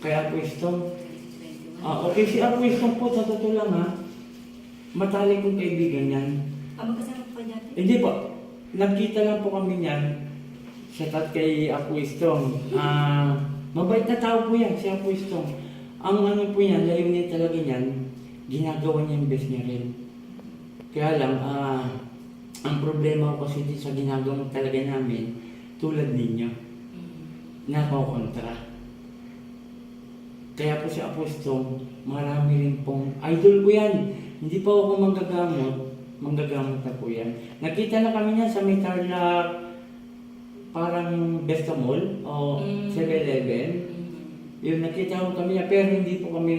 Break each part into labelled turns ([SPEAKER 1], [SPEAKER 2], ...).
[SPEAKER 1] Kay Apostol.
[SPEAKER 2] 2021.
[SPEAKER 1] Ah, okay, si Apostol po, sa totoo lang ha, matalik kong kaibigan yan.
[SPEAKER 2] Ah, magkasama pa dati?
[SPEAKER 1] Hindi po, nagkita lang po kami niyan sa tat kay Apostol. Ah, mabait na tao po yan, si Apostol. Ang ano po yan, layunin talaga niyan, ginagawa niya yung best niya rin. Kaya lang, ah, ang problema ko kasi dito sa ginagawa talaga namin, tulad ninyo,
[SPEAKER 2] Mm.
[SPEAKER 1] nakokontra. Kaya po si Apostol, marami rin pong, idol ko yan, hindi pa ako manggagamot, manggagamot na po yan. Nakita na kami niya sa may Tarlac, parang Besta Mall o
[SPEAKER 2] Mm.
[SPEAKER 1] 7-Eleven.
[SPEAKER 2] Mm.
[SPEAKER 1] Yun, nakita ko kami niya, pero hindi po kami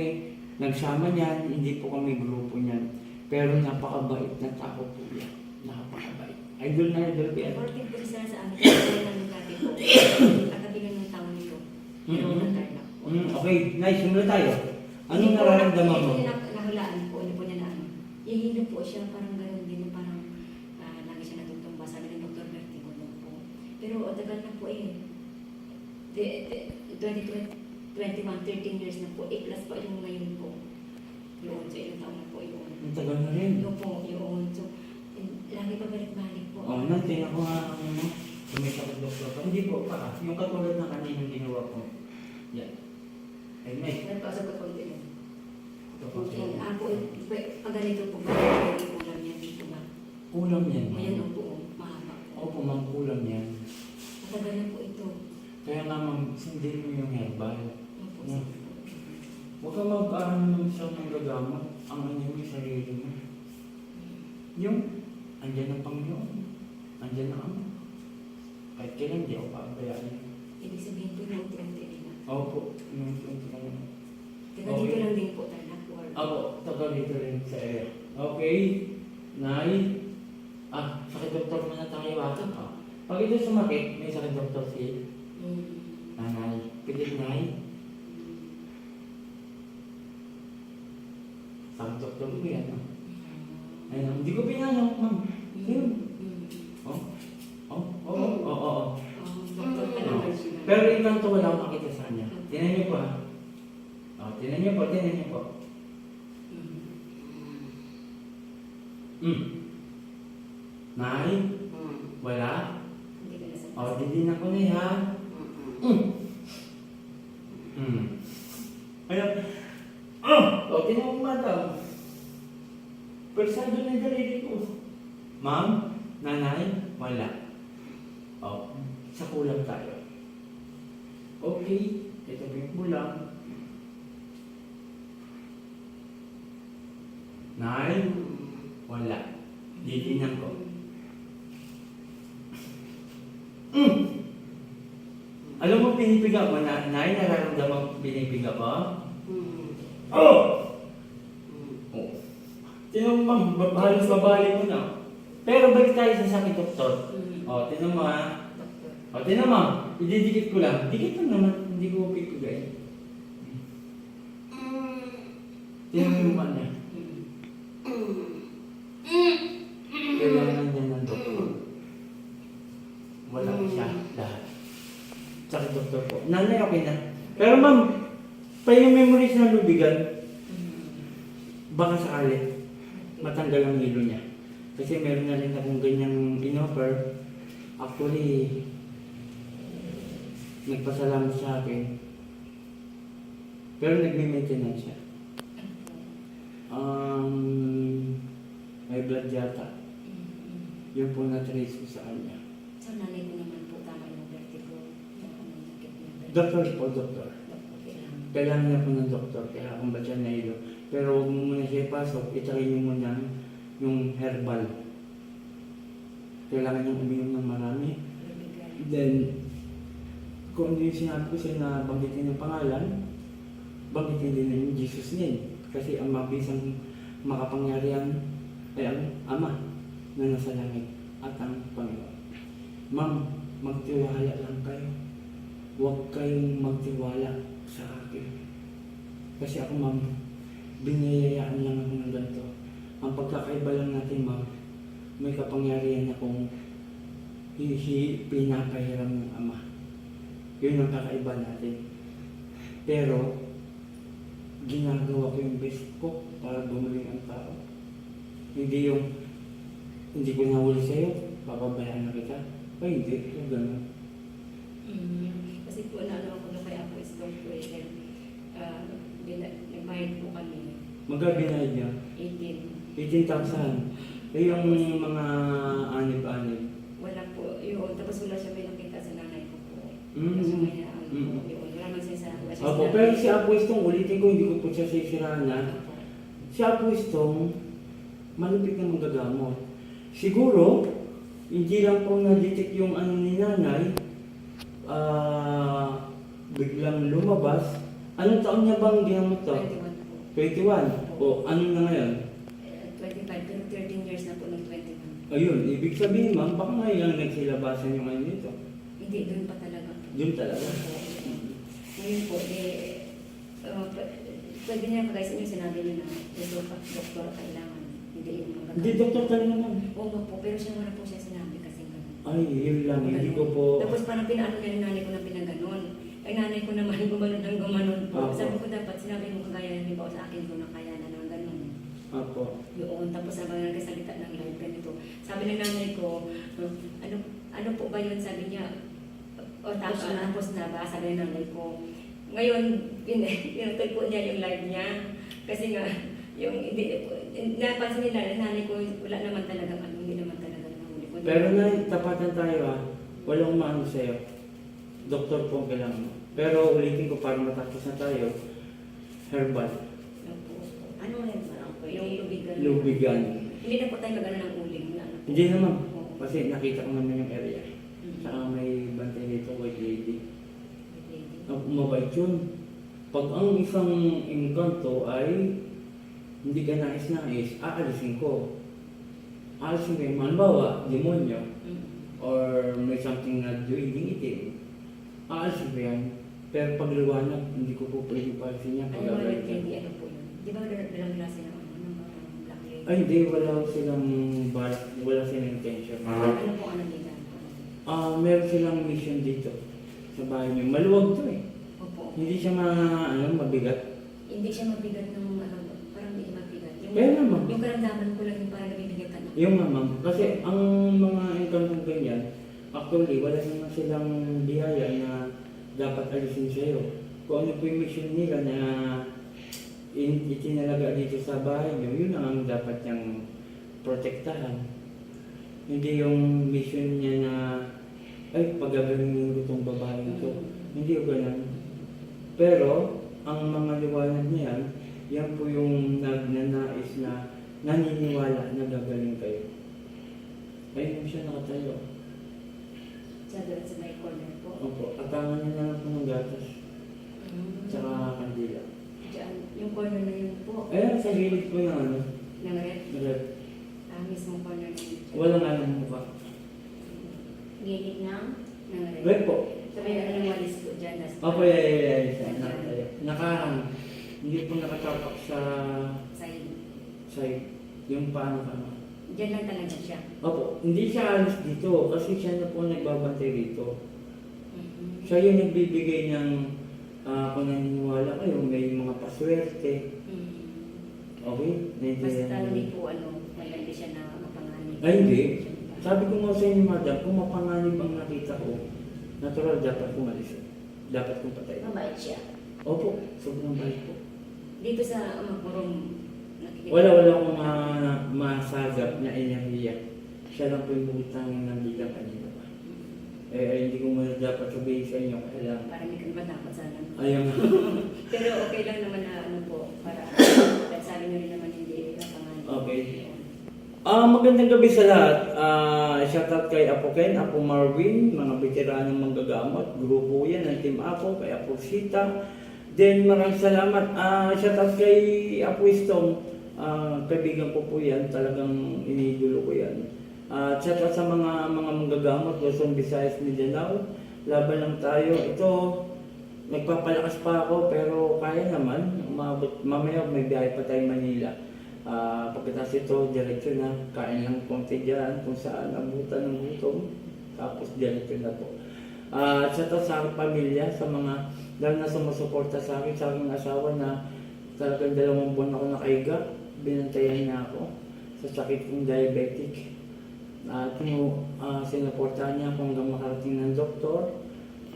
[SPEAKER 1] nagsama niyan, hindi po kami grupo niyan. Pero napakabait na tao po yan. Napakabait. Idol na idol ko yan.
[SPEAKER 2] Supportive po siya sa amin. Kasi nandun dati po. Katabigan ng taon nito. Pero
[SPEAKER 1] Mhm. Mm, okay, nice. Simula tayo. Anong
[SPEAKER 2] Hindi po,
[SPEAKER 1] nararamdaman mo?
[SPEAKER 2] Hindi po niya nahulaan po. Hindi po niya na ano. Ihilo po siya. Parang gano'n din. Parang ah, lagi siya natutumba. Sabi ng Dr. Bertigo daw po. Pero o, tagal na po eh. De, de, 2020, 21, 13 years na po. 8 plus pa yung ngayon po. Yun. So ilang taon na po yun.
[SPEAKER 1] Ang tagal na rin.
[SPEAKER 2] Yun po. Yun. So lagi pa balik-balik po.
[SPEAKER 1] Oh, natin ako nga ano, kumita ko doktor. Hindi po pa. Yung katulad na kanina ginawa ko. Yan. Ay, may.
[SPEAKER 2] Nagpasagot ko din.
[SPEAKER 1] Ito po.
[SPEAKER 2] Okay. Ah, po, pag ganito po ba, ulam yan dito ba?
[SPEAKER 1] Kulang yan.
[SPEAKER 2] Ayan ang po, mahaba po.
[SPEAKER 1] Opo, ma'am, kulang yan.
[SPEAKER 2] Matagal na po ito.
[SPEAKER 1] Kaya nga, ma'am, sundin mo yung herbal.
[SPEAKER 2] Opo,
[SPEAKER 1] Hmm.
[SPEAKER 2] sige po.
[SPEAKER 1] Huwag ka mag-aaral ng isang manggagamot. Ang ano yung sarili mo. Yung, andyan ang Panginoon. Andyan ang Ama. Kahit kailan, di ako pabayaan.
[SPEAKER 2] Ibig sabihin po yung na.
[SPEAKER 1] Opo, yung
[SPEAKER 2] Taga dito lang din po tayo or
[SPEAKER 1] Ako, taga dito rin sa area. Okay, Nay. Ah, sakit doktor muna tayo ah. Ah, Pag ito sumakit, may sakit doktor si
[SPEAKER 2] Mm.
[SPEAKER 1] nanay. Pilit nay. Sakit doktor ko yan. ah. Ayun, hindi ko pinanong, ma'am.
[SPEAKER 2] Mm.
[SPEAKER 1] Pero yung kanto wala akong makita sa kanya. Tinan niyo po ah. Oh, tinan niyo po, tinan niyo po.
[SPEAKER 2] Mm.
[SPEAKER 1] Hmm. Nay,
[SPEAKER 2] Mm.
[SPEAKER 1] wala.
[SPEAKER 2] Hindi ka nasa
[SPEAKER 1] Oh, didin ako na ha. Hmm. Hmm. Ayun. Ah! Oh, tinan mo madam. Persado na yung daliri ko. Ma'am, nanay, wala. Oh, sa kulang tayo. Okay, ito po yung kulang. Nay, wala. Didinan ko. Mm. Alam mo, pinipiga mo na, nay, nararamdaman pinipiga ko?
[SPEAKER 2] Mm.
[SPEAKER 1] Oh!
[SPEAKER 2] Mm.
[SPEAKER 1] Oh. Tinong ma'am, ba- halos babalik mo na. Pero balik tayo sa sakit, doktor.
[SPEAKER 2] Mm.
[SPEAKER 1] O, tinong mo ha. O, tinong ma'am, ididikit ko lang. Dikit mo naman, hindi ko pipigay. Tinong mo mukha niya.
[SPEAKER 2] Mm.
[SPEAKER 1] Kailangan niya ng doktor. Wala siya lahat. Sakit, doktor po. Nanay, okay na. Pero ma'am, pa yung memories ng lubigan,
[SPEAKER 2] Mm.
[SPEAKER 1] baka sakali. matanggal ang hilo niya. Kasi meron na rin akong ganyang in-offer. Actually, nagpasalamat sa akin. Pero nagme-maintenance siya. Um, may blood yata.
[SPEAKER 2] Mm.
[SPEAKER 1] Yun po na-trace ko sa kanya.
[SPEAKER 2] Sa nanay ko naman po tama yung vertigo. Niya.
[SPEAKER 1] Doktor po, doktor.
[SPEAKER 2] Kailangan.
[SPEAKER 1] Na po ng doktor, kaya kung ba't siya nahilo. Pero huwag mo muna siya ipasok, itry niyo muna yung herbal. Kailangan niyang uminom ng marami. Then, kung yung sinabi ko sa'yo na banggitin yung pangalan, banggitin din yung Jesus name. Kasi ang mabisang makapangyarihan ay ang Ama na nasa langit at ang Panginoon. Ma'am, magtiwala lang kayo. Huwag kayong magtiwala sa akin. Kasi ako, ma'am, biniyayaan lang ako ng ganito. Ang pagkakaiba lang natin, ma'am, may kapangyarihan akong hihi, pinapahiram ng Ama. Yun ang kakaiba natin. Pero, ginagawa ko yung best ko para gumaling ang tao. Hindi yung, hindi ko nahuli sa'yo, papabayaan na kita. Ay, hindi. Yung ganun.
[SPEAKER 2] Mm, kasi po naano ako na kay Apo Istong po eh, then, uh, nagbayad po kami,
[SPEAKER 1] Magkabi na niya.
[SPEAKER 2] 18.
[SPEAKER 1] 18,000. Eh, yung mga anib-anib.
[SPEAKER 2] Wala po, yun, tapos wala siya may nakita sa nanay
[SPEAKER 1] Mm. Mm.
[SPEAKER 2] wala man siya sa,
[SPEAKER 1] Opo,
[SPEAKER 2] sa-
[SPEAKER 1] pero si Apo Istong, ulitin ko, hindi ko po siya sisiraan na. Si Apo Istong, malupit na magagamot. Siguro, hindi lang po na-detect yung ano ni nanay, ah, biglang lumabas. Anong taon niya bang ginamot to?
[SPEAKER 2] 21 po.
[SPEAKER 1] 21. O, ano na ngayon?
[SPEAKER 2] Eh, 25, pero 13 years na po ng 21.
[SPEAKER 1] Ayun, ibig sabihin ma'am, baka ngayon lang nagsilabasan yung ano nito.
[SPEAKER 2] Hindi, doon pa.
[SPEAKER 1] Yun talaga.
[SPEAKER 2] Ngayon po, eh, uh, pwede niya pa guys, yung sinabi niyo na doktor, pa- doktor kailangan. Hindi yung mga
[SPEAKER 1] Hindi, doktor talaga ma'am.
[SPEAKER 2] Oo po, pero siya wala po siya sinabi kasi ganun.
[SPEAKER 1] Ay, yun lang, hindi ko po...
[SPEAKER 2] Tapos parang pinaano niya yung nanay ko na pinaganon. Ay nanay ko naman gumanon ng gumanon po.
[SPEAKER 1] Opo.
[SPEAKER 2] Sabi ko dapat sinabi mo kagaya ni ba sa akin ko na kaya na ng ganun.
[SPEAKER 1] Apo.
[SPEAKER 2] Yun, tapos habang nagkasalita ng live ganito. Sabi ng nanay ko, "Hmm, ano ano po ba yun? Sabi niya, o tapos
[SPEAKER 3] Tapos
[SPEAKER 2] na,
[SPEAKER 3] na.
[SPEAKER 2] tapos na ba? Sabi ng nanay ko. Ngayon, pin, pinatay po niya yung live niya. Kasi nga, yung, hindi, napansin nila, nanay ko, wala naman talaga, ano, hindi naman talaga nahuli ko.
[SPEAKER 1] Pero na, tapatan tayo ah. Walang maano sa'yo. Doktor po ang kailangan mo. Pero ulitin ko para matapos na tayo. Herbal.
[SPEAKER 2] Opo.
[SPEAKER 3] Ano pwede?
[SPEAKER 2] Yung lubigan.
[SPEAKER 1] Lubigan.
[SPEAKER 2] Hindi na po tayo magana ng uling.
[SPEAKER 1] Hindi naman. Kasi nakita ko naman yung area. Saka may bantay dito, white lady. Ang mabait yun. Pag ang isang engkanto ay hindi ka nais-nais, aalisin ko. Aalisin ko yung halimbawa, demonyo,
[SPEAKER 2] Mm.
[SPEAKER 1] or may something na doing itim. Aalisin ko yan. Pero pag liwanag, hindi ko po pwede paalisin yan.
[SPEAKER 2] Ano
[SPEAKER 1] Pag
[SPEAKER 2] ba
[SPEAKER 1] ko.
[SPEAKER 2] lady? Ano po yun? Di ba dalang klase ng ano?
[SPEAKER 1] Ay, hindi. Wala silang balak. Wala silang intention.
[SPEAKER 2] Ano po ano nila?
[SPEAKER 1] Ah, meron silang mission dito sa bahay niyo. Maluwag to eh.
[SPEAKER 2] Opo.
[SPEAKER 1] Hindi siya ma, ano, mabigat.
[SPEAKER 2] Hindi siya mabigat ng ano, parang hindi mabigat. Yung,
[SPEAKER 1] Kaya naman.
[SPEAKER 2] yung karamdaman ko lang yung parang nabibigatan ako.
[SPEAKER 1] Yung nga ma'am, kasi ang mga engkantong ganyan, actually, wala naman silang biyaya na dapat alisin sa'yo. Kung ano po yung mission nila na in, itinalaga dito sa bahay niyo, yun ang dapat niyang protektahan. Hindi yung mission niya na, ay, pagagaling ko itong babae ito. Hindi yung ganun. Pero, ang mga liwanag niya, yan po yung nagnanais na naniniwala na gagaling kayo. Ayun siya nakatayo.
[SPEAKER 2] Siya doon sa may corner po.
[SPEAKER 1] Opo, atangan niya na lang po ng gatas.
[SPEAKER 2] Mm.
[SPEAKER 1] Tsaka kandila.
[SPEAKER 2] Diyan, yung corner na yun po.
[SPEAKER 1] Ayan, sa gilid po yung ano.
[SPEAKER 2] Ng red.
[SPEAKER 1] red.
[SPEAKER 2] Ah, mismo corner na yun.
[SPEAKER 1] Wala nga ng mukha.
[SPEAKER 3] Gilid ng
[SPEAKER 2] Ng red.
[SPEAKER 1] Red po.
[SPEAKER 2] Sa may ano ng walis po dyan. nas-
[SPEAKER 1] Opo, yeah, yeah, yeah, yeah. siya, Nakatayo. Nakahang. Hindi po nakatapak sa
[SPEAKER 2] Side.
[SPEAKER 1] side. Yung paano ka
[SPEAKER 2] Diyan lang talaga siya.
[SPEAKER 1] Opo, hindi siya alis dito kasi siya na po nagbabantay dito.
[SPEAKER 2] Mhm.
[SPEAKER 1] Siya yung nagbibigay ng ah, kung naniniwala kayo, may mga paswerte.
[SPEAKER 2] Mhm.
[SPEAKER 1] Okay?
[SPEAKER 2] Basta hindi po ano, wala hindi siya na mapanganib.
[SPEAKER 1] Ay, hindi. Sabi ko nga sa inyo, madam, kung mapanganib ang nakita ko, natural dapat kumalis. Dapat kong patay.
[SPEAKER 3] Mabait siya.
[SPEAKER 1] Opo, sobrang bait po.
[SPEAKER 2] Dito sa Amakurong, nakikita.
[SPEAKER 1] Wala, wala akong ma masagap na inahiya. Siya lang po yung butangin ng bilang kanina pa. Eh, ay, hindi ko muna dapat sabihin sa inyo, kaya lang.
[SPEAKER 2] Parang hindi ka naman dapat sana.
[SPEAKER 1] Ayun.
[SPEAKER 2] Pero okay lang naman na ano po, para sabi nyo rin naman hindi ka pangalan.
[SPEAKER 1] Okay. Ah, magandang gabi sa lahat. Ah, shoutout kay Apo Ken, Apo Marvin, mga veteranong manggagamot, grupo yan ng Team Apo, kay Apo Sita. Then maraming salamat. Ah, shoutout kay Apo Istong. Ah, kaibigan ko po yan, talagang iniidolo ko yan. Ah, shoutout sa mga mga manggagamot, Luzon, Visayas, Mindanao. Laban lang tayo. Ito, nagpapalakas pa ako pero kaya naman. Umabot, mamaya may biyahe pa tayo Manila. Ah, pagkatapos ito, diretso na. Kain lang konti dyan kung saan abutan ng gutom. Tapos diretso na po. At sa to sa pamilya, sa mga lalo na sumusuporta sa akin, sa aking asawa na talagang dalawang buwan ako nakahiga, binantayan niya ako sa sakit kong diabetic. At uh, uh, sinuportahan niya ako hanggang makarating ng doktor,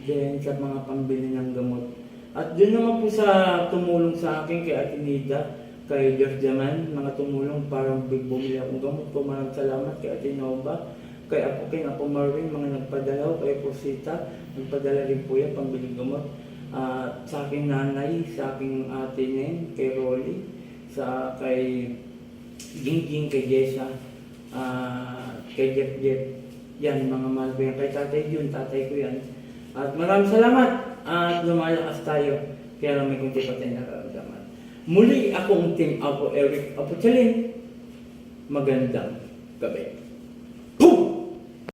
[SPEAKER 1] then sa mga pambili ng gamot. At doon naman po sa tumulong sa akin kay Ate Nida, kay George Diaman, mga tumulong para bumili akong gamot ko. Maraming salamat kay Ate Nova, kay Apo King, Apo Marvin, mga nagpadala, kay Posita, nagpadala rin po yan, pambili gamot. At sa aking nanay, sa aking ate Nen, kay Rolly, sa kay Gingging, kay Jessa, ah, kay Jeff Jeff, yan, mga mahal ko yan. Kay tatay yun, tatay ko yan. At maraming salamat at lumalakas tayo. Kaya lang may kunti pa tayo. Muli ako ang team Apo Eric Apo Chalin. Magandang gabi. Boom!